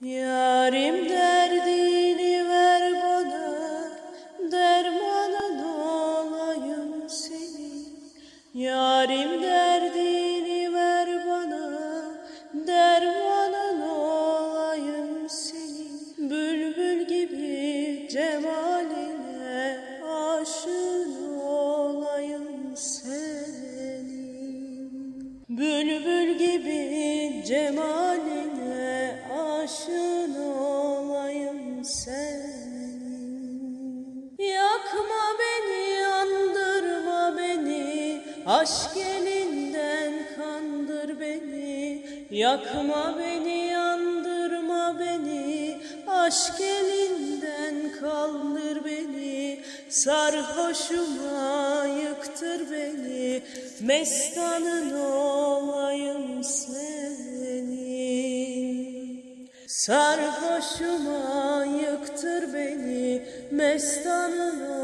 Yarim derdini ver bana, dermanın olayım senin. Yarim derdini ver bana, dermanın olayım senin. Bülbül gibi cemaline aşığın olayım senin. Bülbül gibi cemaline aşığın olayım senin. Yakma beni, yandırma beni, aşk elinden kandır beni. Yakma beni, yandırma beni, aşk elinden kaldır beni. Sarhoşuma yıktır beni, mestanın olayım Sarhoşuma yıktır beni, mestanın olayım senin.